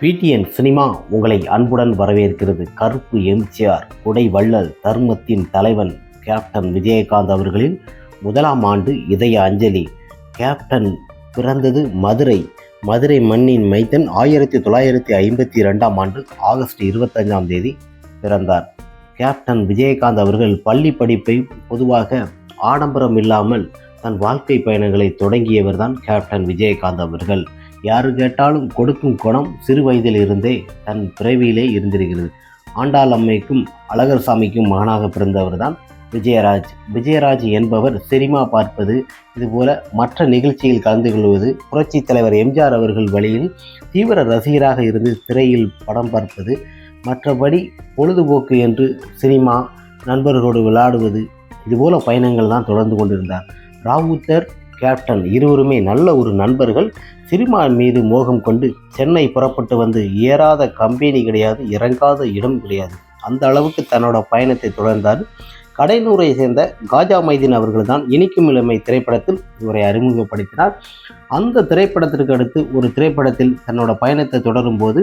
PTN cinema உங்களை அன்புடன் வரவேற்கிறது. கருப்பு எம்ஜிஆர் குடை வள்ளல் தர்மத்தின் தலைவன் கேப்டன் விஜயகாந்த் அவர்களின் முதலாம் ஆண்டு இதய அஞ்சலி. கேப்டன் பிறந்தது மதுரை. மதுரை மண்ணின் மைத்தன் ஆயிரத்தி தொள்ளாயிரத்தி ஐம்பத்தி ரெண்டாம் ஆண்டு ஆகஸ்ட் இருபத்தஞ்சாம் தேதி பிறந்தார். கேப்டன் விஜயகாந்த் அவர்கள் பள்ளி படிப்பை பொதுவாக ஆடம்பரம் இல்லாமல் தன் வாழ்க்கை பயணங்களை தொடங்கியவர் தான் கேப்டன் விஜயகாந்த் அவர்கள். யாரு கேட்டாலும் கொடுக்கும் குணம் சிறு வயதிலிருந்தே தன் பிறவியிலே இருந்திருக்கிறது. ஆண்டாள் அம்மைக்கும் அழகர் சாமிக்கும் மகனாக பிறந்தவர் தான் விஜயராஜ். விஜயராஜ் என்பவர் சினிமா பார்ப்பது இதுபோல மற்ற நிகழ்ச்சியில் கலந்து கொள்வது புரட்சித் தலைவர் எம்ஜிஆர் அவர்கள் வழியில் தீவிர ரசிகராக இருந்து திரையில் படம் பார்ப்பது மற்றபடி பொழுதுபோக்கு என்று சினிமா நண்பர்களோடு விளையாடுவது இதுபோல பயணங்கள் தான் தொடர்ந்து கொண்டிருந்தார். ராவுத்தர் கேப்டன் இருவருமே நல்ல ஒரு நண்பர்கள். சினிமா மீது மோகம் கொண்டு சென்னை புறப்பட்டு வந்து ஏறாத கம்பெனி கிடையாது இறங்காத இடம் கிடையாது. அந்த அளவுக்கு தன்னோட பயணத்தை தொடர்ந்தார். கடைநூரை சேர்ந்த காஜா மைதீன் அவர்கள் தான் இனிக்கும் இளமை திரைப்படத்தில் இவரை அறிமுகப்படுத்தினார். அந்த திரைப்படத்திற்கு அடுத்து ஒரு திரைப்படத்தில் தன்னோட பயணத்தை தொடரும் போது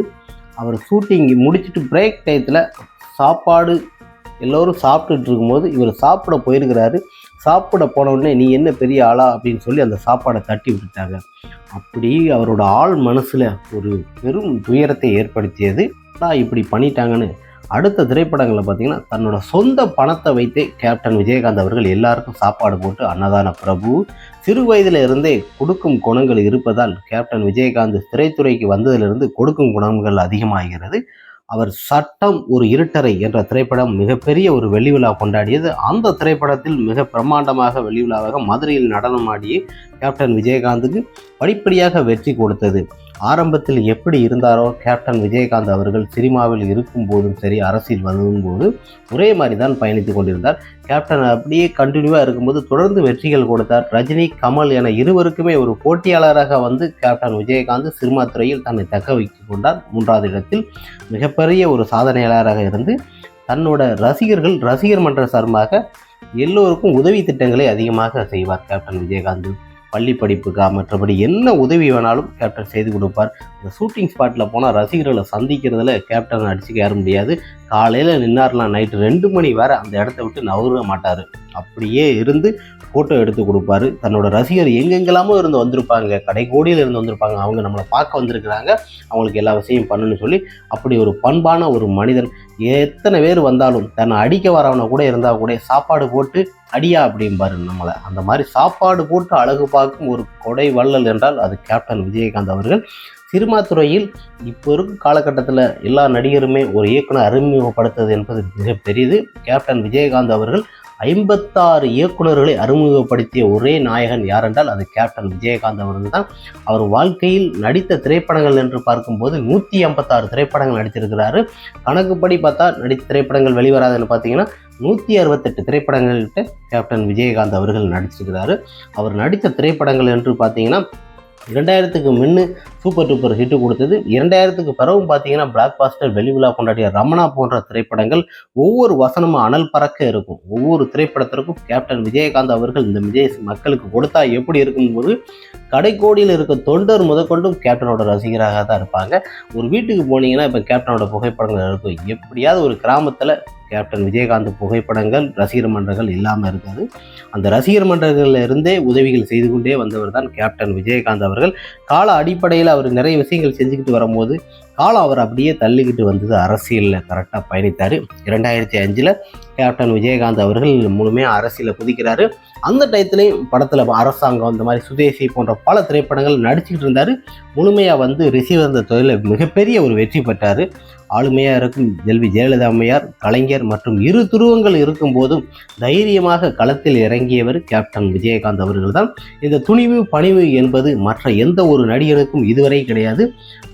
அவர் ஷூட்டிங் முடிச்சுட்டு பிரேக் டயத்தில் சாப்பாடு எல்லோரும் சாப்பிட்டுட்டு இருக்கும்போது இவர் சாப்பிட போயிருக்கிறாரு. சாப்பிட போன உடனே நீ என்ன பெரிய ஆளா? அப்படின்னு சொல்லி அந்த சாப்பாடை தட்டி விட்டுட்டாங்க. அப்படி அவரோட ஆள் மனசில் ஒரு பெரும் துயரத்தை ஏற்படுத்தியது. நான் இப்படி பண்ணிட்டாங்கன்னு அடுத்த திரைப்படங்களில் பார்த்தீங்கன்னா தன்னோட சொந்த பணத்தை வைத்தே கேப்டன் விஜயகாந்த் அவர்கள் எல்லாருக்கும் சாப்பாடு போட்டு அன்னதான பிரபு சிறு வயதில் இருந்தே கொடுக்கும் குணங்கள் இருப்பதால் கேப்டன் விஜயகாந்த் திரைத்துறைக்கு வந்ததிலிருந்து கொடுக்கும் குணங்கள் அதிகமாகிறது. அவர் சட்டம் ஒரு இருட்டறை என்ற திரைப்படம் மிகப்பெரிய ஒரு வெள்ளி விழா கொண்டாடியது. அந்த திரைப்படத்தில் மிக பிரம்மாண்டமாக வெள்ளி விழாவாக மதுரையில் நடனமாடி கேப்டன் விஜயகாந்துக்கு படிப்படியாக வெற்றி கொடுத்தது. ஆரம்பத்தில் எப்படி இருந்தாரோ கேப்டன் விஜயகாந்த் அவர்கள் சினிமாவில் இருக்கும் போதும் சரி அரசியல் வந்ததும் போது ஒரே மாதிரி தான் பயணித்து கொண்டிருந்தார். கேப்டன் அப்படியே கண்டினியூவாக இருக்கும்போது தொடர்ந்து வெற்றிகள் கொடுத்தார். ரஜினி கமல் என இருவருக்குமே ஒரு போட்டியாளராக வந்து கேப்டன் விஜயகாந்த் சினிமா துறையில் தன்னை தக்க வைத்துக் கொண்டார். மூன்றாவது இடத்தில் மிகப்பெரிய ஒரு சாதனையாளராக இருந்து தன்னோட ரசிகர்கள் ரசிகர் மன்ற சார்பாக எல்லோருக்கும் உதவி திட்டங்களை அதிகமாக செய்வார் கேப்டன் விஜயகாந்த். பள்ளி படிப்புக்கா மற்றபடி என்ன உதவி வேணாலும் கேப்டன் செய்து கொடுப்பார். அந்த ஷூட்டிங் ஸ்பாட்டில் போனால் ரசிகர்களை சந்திக்கிறதுல கேப்டன் அடிச்சுக்க ஏற முடியாது. காலையில் நின்னார்லாம் நைட்டு ரெண்டு மணி வேற அந்த இடத்த விட்டு நவர மாட்டார். அப்படியே இருந்து ஃபோட்டோ எடுத்து கொடுப்பாரு. தன்னோட ரசிகர் எங்கெங்கெல்லாமோ இருந்து வந்திருப்பாங்க. கடைக்கோடியில் இருந்து வந்திருப்பாங்க. அவங்க நம்மளை பார்க்க வந்திருக்கிறாங்க. அவங்களுக்கு எல்லா விஷயம் பண்ணணும்னு சொல்லி அப்படி ஒரு பண்பான ஒரு மனிதன் எத்தனை பேர் வந்தாலும் தன்னை அடிக்க வரவனை கூட இருந்தால் கூட சாப்பாடு போட்டு அடியா அப்படிம்பாரு நம்மளை. அந்த மாதிரி சாப்பாடு போட்டு அழகு பார்க்கும் ஒரு கொடை வள்ளல் என்றால் அது கேப்டன் விஜயகாந்த் அவர்கள். சினிமா துறையில் இப்போ இருக்கும் காலகட்டத்தில் எல்லா நடிகருமே ஒரு இயக்குனர் அறிமுகப்படுத்துவது என்பது மிக பெரியது கேப்டன் விஜயகாந்த் அவர்கள் ஐம்பத்தாறு இயக்குநர்களை அறிமுகப்படுத்திய ஒரே நாயகன் யாரென்றால் அது கேப்டன் விஜயகாந்த் அவர்கள் தான். அவர் வாழ்க்கையில் நடித்த திரைப்படங்கள் என்று பார்க்கும்போது நூற்றி ஐம்பத்தாறு திரைப்படங்கள் நடித்திருக்கிறாரு. கணக்குப்படி பார்த்தா நடித்த திரைப்படங்கள் வெளிவராதுன்னு பார்த்தீங்கன்னா நூற்றி அறுபத்தெட்டு திரைப்படங்கள்கிட்ட கேப்டன் விஜயகாந்த் அவர்கள் நடிச்சிருக்கிறாரு அவர் நடித்த திரைப்படங்கள் என்று பார்த்தீங்கன்னா இரண்டாயிரத்துக்கு முன்னு சூப்பர் டூப்பர் ஹிட்டு கொடுத்தது. இரண்டாயிரத்துக்கு பிறகும் பார்த்தீங்கன்னா பிளாக் பாஸ்டர் வெளிவிழா கொண்டாடிய ரமணா போன்ற திரைப்படங்கள் ஒவ்வொரு வசனமும் அனல் பறக்க இருக்கும். ஒவ்வொரு திரைப்படத்திற்கும் கேப்டன் விஜயகாந்த் அவர்கள் இந்த விஜய் மக்களுக்கு கொடுத்தா எப்படி இருக்கும்போது கடைக்கோடியில் இருக்க தொண்டர் முதற்கொண்டும் கேப்டனோட ரசிகராக தான் இருப்பாங்க. ஒரு வீட்டுக்கு போனீங்கன்னா இப்போ கேப்டனோட புகைப்படங்கள் இருக்கும். எப்படியாவது ஒரு கிராமத்தில் கேப்டன் விஜயகாந்த் புகைப்படங்கள் ரசிகர் மன்றங்கள் இல்லாமல் இருக்காது. அந்த ரசிகர் மன்றங்களில் இருந்தே உதவிகள் செய்து கொண்டே வந்தவர் தான் கேப்டன் விஜயகாந்த் அவர்கள். கால அடிப்படையில் அவர் நிறைய விஷயங்கள் செஞ்சுக்கிட்டு வரும்போது காலம் அவர் அப்படியே தள்ளிக்கிட்டு வந்தது அரசியலில் கரெக்டாக பயணித்தார். இரண்டாயிரத்தி அஞ்சில் கேப்டன் விஜயகாந்த் அவர்கள் முழுமையாக அரசியலில் குதிக்கிறாரு. அந்த டயத்துலேயும் படத்தில் அரசாங்கம் இந்த மாதிரி சுதேசி போன்ற பல திரைப்படங்கள் நடிச்சுக்கிட்டு இருந்தார். முழுமையாக வந்து ரிசீவர் இந்த தொழிலில் மிகப்பெரிய ஒரு வெற்றி பெற்றார். ஆளுமையாக இருக்கும் ஜெல்வி ஜெயலலிதா அம்மையார் கலைஞர் மற்றும் இரு துருவங்கள் இருக்கும் போதும் தைரியமாக களத்தில் இறங்கியவர் கேப்டன் விஜயகாந்த் அவர்கள் தான். இந்த துணிவு பணிவு என்பது மற்ற எந்த ஒரு நடிகருக்கும் இதுவரை கிடையாது.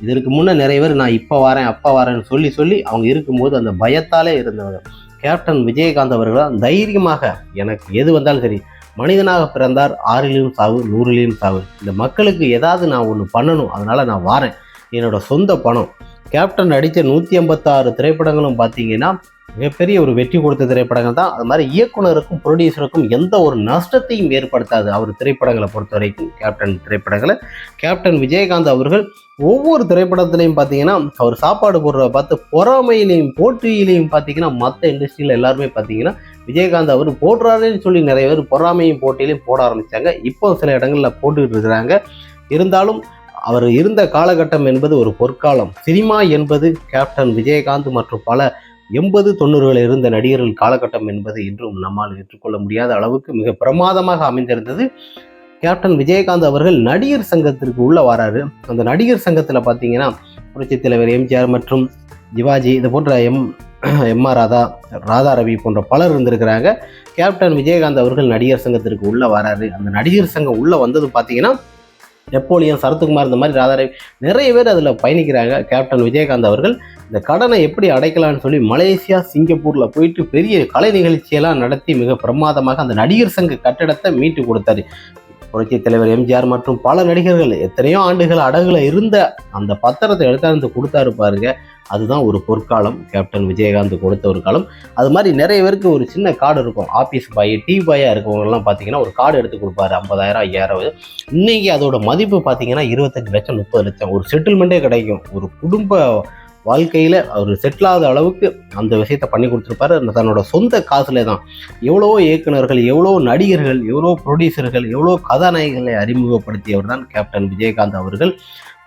இதற்கு முன்னே நிறைய பேர் நான் இப்போ வரேன் அப்போ வரேன்னு சொல்லி சொல்லி அவங்க இருக்கும்போது அந்த பயத்தாலே இருந்தவங்க. கேப்டன் விஜயகாந்த் அவர்கள் தான் தைரியமாக எனக்கு எது வந்தாலும் சரி மனிதனாக பிறந்தார் ஆறிலையும் சாவு நூறிலையும் சாவு. இந்த மக்களுக்கு ஏதாவது நான் ஒன்று பண்ணணும் அதனால் நான் வாரேன். என்னோட சொந்த பணம். கேப்டன் நடித்த நூற்றி ஐம்பத்தாறு திரைப்படங்களும் பார்த்தீங்கன்னா மிகப்பெரிய ஒரு வெற்றி கொடுத்த திரைப்படங்கள் தான். அது மாதிரி இயக்குனருக்கும் ப்ரொடியூசருக்கும் எந்த ஒரு நஷ்டத்தையும் ஏற்படுத்தாது அவர் திரைப்படங்களை பொறுத்த வரைக்கும் கேப்டன் திரைப்படங்களை. கேப்டன் விஜயகாந்த் அவர்கள் ஒவ்வொரு திரைப்படத்துலையும் பார்த்தீங்கன்னா அவர் சாப்பாடு போடுறத பார்த்து பொறாமையிலையும் போட்டியிலையும் பார்த்தீங்கன்னா மற்ற இண்டஸ்ட்ரியில் எல்லாருமே பார்த்தீங்கன்னா விஜயகாந்த் அவர் போடுறாருன்னு சொல்லி நிறைய பேர் பொறாமையும் போட்டியிலையும் போட ஆரம்பித்தாங்க இப்போ சில இடங்களில் போட்டுக்கிட்டு இருக்கிறாங்க. இருந்தாலும் அவர் இருந்த காலகட்டம் என்பது ஒரு பொற்காலம். சினிமா என்பது கேப்டன் விஜயகாந்த் மற்றும் பல எண்பது தொண்ணூறுகளில் இருந்த நடிகர்கள் காலகட்டம் என்பது இன்றும் நம்மால் ஏற்றுக்கொள்ள முடியாத அளவுக்கு மிக பிரமாதமாக அமைந்திருந்தது. கேப்டன் விஜயகாந்த் அவர்கள் நடிகர் சங்கத்திற்கு உள்ள வராரு. அந்த நடிகர் சங்கத்தில் பார்த்தீங்கன்னா புரட்சித் தலைவர் எம்ஜிஆர் மற்றும் சிவாஜி இது போன்ற M M R Radha Radha Ravi போன்ற பலர் இருந்திருக்கிறாங்க. கேப்டன் விஜயகாந்த் அவர்கள் நடிகர் சங்கத்திற்கு உள்ள வராரு. அந்த நடிகர் சங்கம் உள்ள வந்தது பார்த்தீங்கன்னா நெப்போலியன் சரத்குமார் இந்த மாதிரி ராதாரவி நிறைய பேர் அதில் பயணிக்கிறாங்க. கேப்டன் விஜயகாந்த் அவர்கள் இந்த கடனை எப்படி அடைக்கலாம்னு சொல்லி மலேசியா சிங்கப்பூரில் போயிட்டு பெரிய கலை நிகழ்ச்சியெல்லாம் நடத்தி மிக பிரமாதமாக அந்த நடிகர் சங்க கட்டடத்தை மீட்டு கொடுத்தாரு. புரட்சி தலைவர் எம்ஜிஆர் மற்றும் பல நடிகர்கள் எத்தனையோ ஆண்டுகள் அடகுல இருந்த அந்த பத்திரத்தை எடுத்தாந்து கொடுத்தாரு பாருங்க. அதுதான் ஒரு பொற்காலம். கேப்டன் விஜயகாந்த் கொடுத்த ஒரு காலம். அது மாதிரி நிறைய பேருக்கு ஒரு சின்ன கார்டு இருக்கும். ஆஃபீஸ் பாய் டீ பாயாக இருக்கவங்கலாம் பார்த்தீங்கன்னா ஒரு கார்டு எடுத்து கொடுப்பாரு. ஐம்பதாயிரம் ஐயாயிரம். இன்னைக்கு அதோட மதிப்பு பார்த்தீங்கன்னா இருபத்தஞ்சு லட்சம் முப்பது லட்சம். ஒரு செட்டில்மெண்ட்டே கிடைக்கும். ஒரு குடும்ப வாழ்க்கையில் அவர் செட்டில் ஆகாத அளவுக்கு அந்த விஷயத்த பண்ணி கொடுத்துருப்பாரு. தன்னோட சொந்த காசுல தான். எவ்வளோ இயக்குனர்கள் எவ்வளோ நடிகர்கள் எவ்வளோ ப்ரொடியூசர்கள் எவ்வளோ கதாநாயகர்களை அறிமுகப்படுத்தியவர் தான் கேப்டன் விஜயகாந்த் அவர்கள்.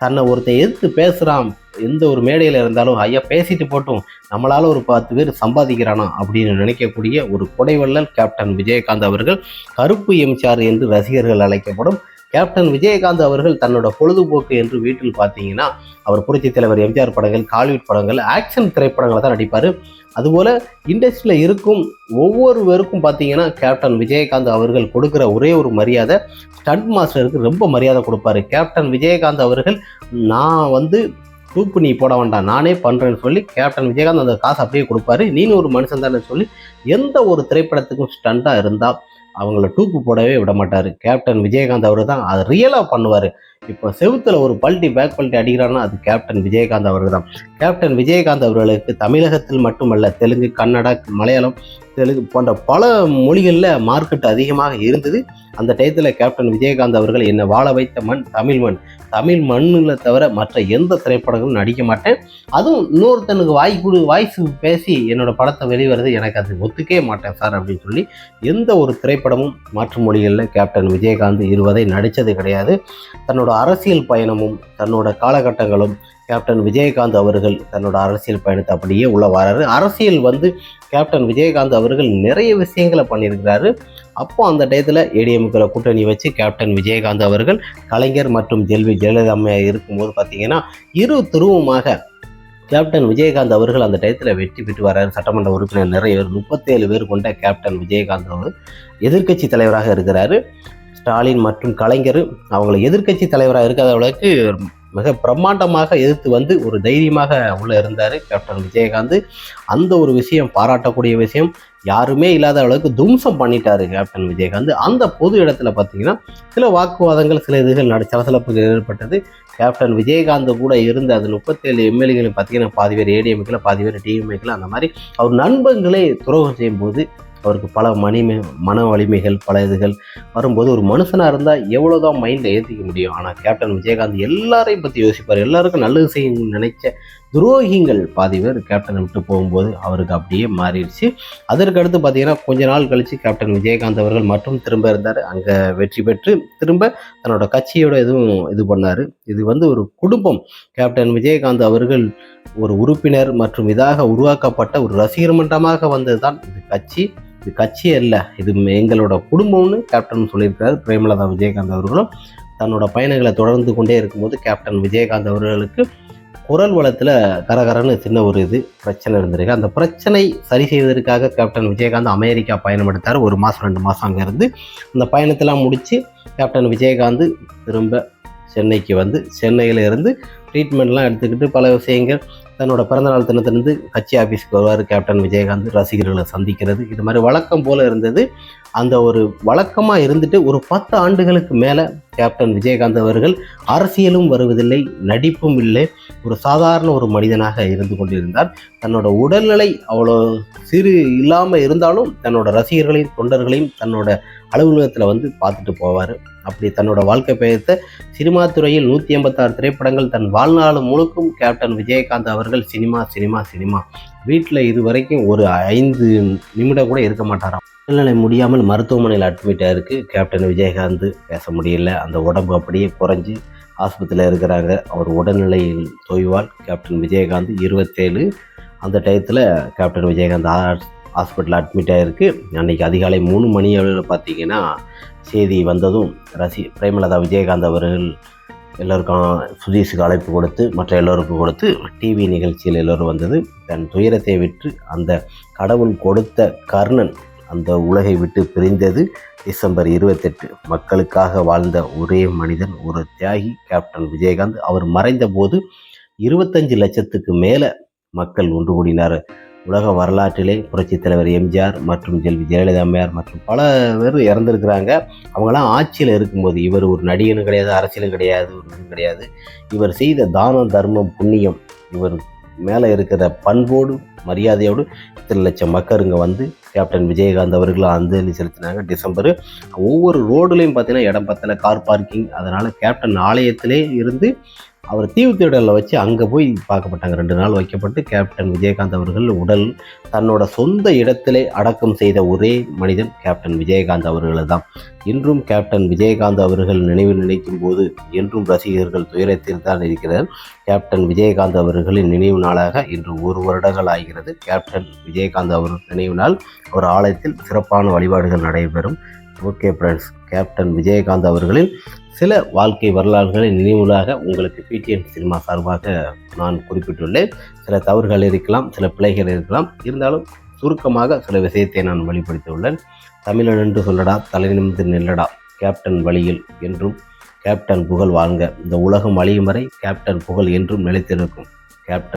தன்னை ஒருத்தன் எதிர்த்து பேசுகிறான் எந்த ஒரு மேடையில் இருந்தாலும் ஐயா பேசிட்டு போட்டும். நம்மளால் ஒரு பத்து பேர் சம்பாதிக்கிறானா? அப்படின்னு நினைக்கக்கூடிய ஒரு கொடைவள்ளல் கேப்டன் விஜயகாந்த் அவர்கள் கருப்பு எம்சார் என்று ரசிகர்கள் அழைக்கப்படும் கேப்டன் விஜயகாந்த் அவர்கள் தன்னோட பொழுதுபோக்கு என்று வீட்டில் பார்த்தீங்கன்னா அவர் புரட்சி தலைவர் எம்ஜிஆர் படங்கள் காலிவுட் படங்கள் ஆக்ஷன் திரைப்படங்களை தான் நடிப்பார். அதுபோல் இண்டஸ்ட்ரியில் இருக்கும் ஒவ்வொருவருக்கும் பார்த்தீங்கன்னா கேப்டன் விஜயகாந்த் அவர்கள் கொடுக்குற ஒரே ஒரு மரியாதை ஸ்டண்ட் மாஸ்டருக்கு ரொம்ப மரியாதை கொடுப்பாரு. கேப்டன் விஜயகாந்த் அவர்கள் நான் வந்து தூக்கு நீ போட வேண்டாம் நானே பண்ணுறேன்னு சொல்லி கேப்டன் விஜயகாந்த் அந்த காசு அப்படியே கொடுப்பாரு. நீனும் ஒரு மனுஷன் தானே சொல்லி எந்த ஒரு திரைப்படத்துக்கும் ஸ்டண்ட்டாக இருந்தால் அவங்கள டூப்பு போடவே விட மாட்டார். கேப்டன் விஜயகாந்த் அவர் தான் அதை ரியலாக பண்ணுவார். இப்போ செவுத்தில் ஒரு பல்ட்டி பேக் பல்ட்டி அடிக்கிறான்னா அது கேப்டன் விஜயகாந்த் அவர்கள் தான். கேப்டன் விஜயகாந்த் அவர்களுக்கு தமிழகத்தில் மட்டுமல்ல தெலுங்கு கன்னடா மலையாளம் தெலுங்கு போன்ற பல மொழிகளில் மார்க்கெட் அதிகமாக இருந்தது. அந்த டயத்தில் கேப்டன் விஜயகாந்த் அவர்கள் என்னை வாழ வைத்த மண் தமிழ் மண். தமிழ் மண்ணில் தவிர மற்ற எந்த திரைப்படங்களும் நடிக்க மாட்டேன். அதுவும் இன்னொருத்தனுக்கு வாய் கொடு வாய்ஸ் பேசி என்னோட படத்தை வெளிவரது எனக்கு அது ஒத்துக்கே மாட்டேன் சார் அப்படின்னு சொல்லி எந்த ஒரு திரைப்படமும் மாற்று மொழிகளில் கேப்டன் விஜயகாந்த் இருவதை நடித்தது கிடையாது. தன்னோட அரசியல் பயணமும் தன்னோட காலகட்டங்களும் கேப்டன் விஜயகாந்த் அவர்கள் தன்னோட அரசியல் பயணத்தை அப்படியே உள்ள வராரு. அரசியல் வந்து கேப்டன் விஜயகாந்த் அவர்கள் நிறைய விஷயங்களை பண்ணியிருக்கிறாரு. அப்போ அந்த டயத்தில் ஏடிஎம்கிற கூட்டணி வச்சு கேப்டன் விஜயகாந்த் அவர்கள் கலைஞர் மற்றும் ஜெல்வி ஜெயலலிதா அம்மையார் இருக்கும்போது பார்த்தீங்கன்னா இரு துருவமாக கேப்டன் விஜயகாந்த் அவர்கள் அந்த டயத்தில் வெற்றி பெற்று வர்றாரு சட்டமன்ற உறுப்பினர் நிறைய பேர் முப்பத்தேழு பேர் கொண்ட கேப்டன் விஜயகாந்த் அவர் எதிர்க்கட்சி தலைவராக இருக்கிறாரு. ஸ்டாலின் மற்றும் கலைஞர் அவங்களை எதிர்க்கட்சி தலைவராக இருக்காத அளவுக்கு மிக பிரம்மாண்டமாக எதிர்த்து வந்து ஒரு தைரியமாக உள்ள இருந்தார் கேப்டன் விஜயகாந்த். அந்த ஒரு விஷயம் பாராட்டக்கூடிய விஷயம் யாருமே இல்லாத அளவுக்கு தும்சம் பண்ணிட்டாரு கேப்டன் விஜயகாந்த். அந்த பொது இடத்துல பார்த்தீங்கன்னா சில வாக்குவாதங்கள் சில இதுகள் நட சலசலப்புகள் ஏற்பட்டது. கேப்டன் விஜயகாந்த் கூட இருந்த அது முப்பத்தேழு எம்எல்ஏகள் பார்த்தீங்கன்னா பாதி பேர் ஏடிஎம்கில் பாதி பேர் டிஎம்ஏக்கில் அந்த மாதிரி அவர் நண்பர்களை துரோகம் செய்யும்போது அவருக்கு பல மணிமை மன வலிமைகள் பல இதுகள் வரும்போது ஒரு மனுஷனாக இருந்தால் எவ்வளோதான் மைண்டில் ஏற்றிக்க முடியும். ஆனால் கேப்டன் விஜயகாந்த் எல்லாரையும் பற்றி யோசிப்பார். எல்லாருக்கும் நல்லது செய்யணும்னு நினைச்ச துரோகிங்கள் பாதி பேர் கேப்டனை விட்டு போகும்போது அவருக்கு அப்படியே மாறிடுச்சு. அதற்கு அடுத்து பார்த்தீங்கன்னா கொஞ்ச நாள் கழித்து கேப்டன் விஜயகாந்த் அவர்கள் மட்டும் திரும்ப இருந்தார். அங்கே வெற்றி பெற்று திரும்ப தன்னோட கட்சியோட இதுவும் இது பண்ணார். இது வந்து ஒரு குடும்பம். கேப்டன் விஜயகாந்த் அவர்கள் ஒரு உறுப்பினர் மற்றும் இதாக உருவாக்கப்பட்ட ஒரு ரசிகர் மன்றமாக வந்தது தான் இந்த கட்சி. இது கட்சியே இல்லை இது எங்களோட குடும்பம்னு கேப்டன் சொல்லியிருக்காரு. பிரேமலதா விஜயகாந்த் அவர்களும் தன்னோட பயணங்களை தொடர்ந்து கொண்டே இருக்கும்போது கேப்டன் விஜயகாந்த் அவர்களுக்கு குரல் வளத்தில் கரகரன்னு சின்ன ஒரு இது பிரச்சனை இருந்திருக்கு. அந்த பிரச்சனை சரி செய்வதற்காக கேப்டன் விஜயகாந்த் அமெரிக்கா பயணம் எடுத்தார். ஒரு மாதம் ரெண்டு மாதம் அங்கே இருந்து அந்த பயணத்தெல்லாம் முடித்து கேப்டன் விஜயகாந்த் திரும்ப சென்னைக்கு வந்து சென்னையில் இருந்து ட்ரீட்மெண்ட்லாம் எடுத்துக்கிட்டு பல விஷயங்கள் தன்னோட பிறந்தநாள் தினத்திலிருந்து கட்சி ஆஃபீஸ்க்கு வருவார் கேப்டன் விஜயகாந்த். ரசிகர்களை சந்திக்கிறது. இது மாதிரி வழக்கம் போல் இருந்தது. அந்த ஒரு வழக்கமாக இருந்துட்டு ஒரு பத்து ஆண்டுகளுக்கு மேலே கேப்டன் விஜயகாந்த் அவர்கள் அரசியலும் வருவதில்லை நடிப்பும் இல்லை. ஒரு சாதாரண ஒரு மனிதனாக இருந்து கொண்டிருந்தார். தன்னோட உடல்நிலை அவ்வளோ சிறு இல்லாமல் இருந்தாலும் தன்னோட ரசிகர்களையும் தொண்டர்களையும் தன்னோட அலுவலகத்தில் வந்து பார்த்துட்டு போவார். அப்படி தன்னோட வாழ்க்கை பயணத்தை சினிமா துறையில் நூற்றி எண்பத்தாறு திரைப்படங்கள் தன் வாழ்நாள் முழுக்கும் கேப்டன் விஜயகாந்த் அவர்கள் சினிமா சினிமா சினிமா. வீட்டில் இது வரைக்கும் ஒரு ஐந்து நிமிடம் கூட இருக்க மாட்டாராம். உடல்நிலை முடியாமல் மருத்துவமனையில் அட்மிட் ஆயிருக்கு. கேப்டன் விஜயகாந்த் பேச முடியல. அந்த உடம்பு அப்படியே குறைஞ்சி ஆஸ்பத்திரியில் இருக்கிறாங்க. அவர் உடல்நிலையில் தொய்வால் கேப்டன் விஜயகாந்த் இருபத்தேழு. அந்த டயத்தில் கேப்டன் விஜயகாந்த் ஹாஸ்பிட்டலில் அட்மிட் ஆகிருக்கு அன்றைக்கி அதிகாலை மூணு மணி அளவில் பார்த்திங்கன்னா செய்தி வந்ததும் ரசி பிரேமலதா விஜயகாந்த் அவர்கள் எல்லோருக்கும் சுதீஷுக்கு அழைப்பு கொடுத்து மற்ற எல்லோருக்கும் கொடுத்து டிவி நிகழ்ச்சியில் எல்லோரும் வந்தது. தன் துயரத்தை விற்று அந்த கடவுள் கொடுத்த கர்ணன் அந்த உலகை விட்டு பிரிந்தது டிசம்பர் இருபத்தெட்டு. மக்களுக்காக வாழ்ந்த ஒரே மனிதன் ஒரு தியாகி கேப்டன் விஜயகாந்த். அவர் மறைந்த போது இருபத்தஞ்சு லட்சத்துக்கு மேலே மக்கள் ஒன்று கூடினார் உலக வரலாற்றிலே புரட்சித் தலைவர் எம்ஜிஆர் மற்றும் ஜெல்வி ஜெயலலிதா அம்மையார் மற்றும் பல பேர் இறந்துருக்கிறாங்க. அவங்களாம் ஆட்சியில் இருக்கும்போது இவர் ஒரு நடிகனும் கிடையாது அரசியலும் கிடையாது ஒரு இதுவும் கிடையாது. இவர் செய்த தானம் தர்மம் புண்ணியம் இவர் மேலே இருக்கிற பண்போடு மரியாதையோடு இத்தனை லட்சம் மக்கள் இங்கே வந்து கேப்டன் விஜயகாந்த் அவர்களும் அஞ்சலி செலுத்தினாங்க. டிசம்பர் ஒவ்வொரு ரோடுலையும் பார்த்தீங்கன்னா இடம் பத்தல கார் பார்க்கிங் அதனால் கேப்டன் ஆலயத்திலே இருந்து அவர் தீவு தேடலில் வச்சு அங்கே போய் பார்க்கப்பட்டாங்க. ரெண்டு நாள் வைக்கப்பட்டு கேப்டன் விஜயகாந்த் அவர்கள் உடல் தன்னோட சொந்த இடத்திலே அடக்கம் செய்த ஒரே மனிதன் கேப்டன் விஜயகாந்த் அவர்கள் தான். இன்றும் கேப்டன் விஜயகாந்த் அவர்கள் நினைவு நினைக்கும் போது என்றும் ரசிகர்கள் துயரத்தில் தான் இருக்கிறார் கேப்டன் விஜயகாந்த் அவர்களின் நினைவு நாளாக இன்று ஒரு வருடங்கள் ஆகிறது. கேப்டன் விஜயகாந்த் அவர் நினைவு நாள் ஒரு ஆலயத்தில் சிறப்பான வழிபாடுகள் நடைபெறும். ஓகே ஃப்ரெண்ட்ஸ் கேப்டன் விஜயகாந்த் அவர்களின் சில வாழ்க்கை வரலாறுகளை நினைவுலாக உங்களுக்கு பிடிஎன் சினிமா சார்பாக நான் குறிப்பிட்டுள்ளேன். சில தவறுகள் இருக்கலாம் சில பிழைகள் இருக்கலாம். இருந்தாலும் சுருக்கமாக சில விஷயத்தை நான் வெளிப்படுத்தியுள்ளேன். தமிழன் என்று சொல்லடா தலை நிமிர்ந்து நில்லடா கேப்டன் வழியில் என்றும் கேப்டன் புகழ் வாழ்க. இந்த உலகம் அழியும் வரை கேப்டன் புகழ் என்றும் நிலைத்திருக்கும். கேப்டன்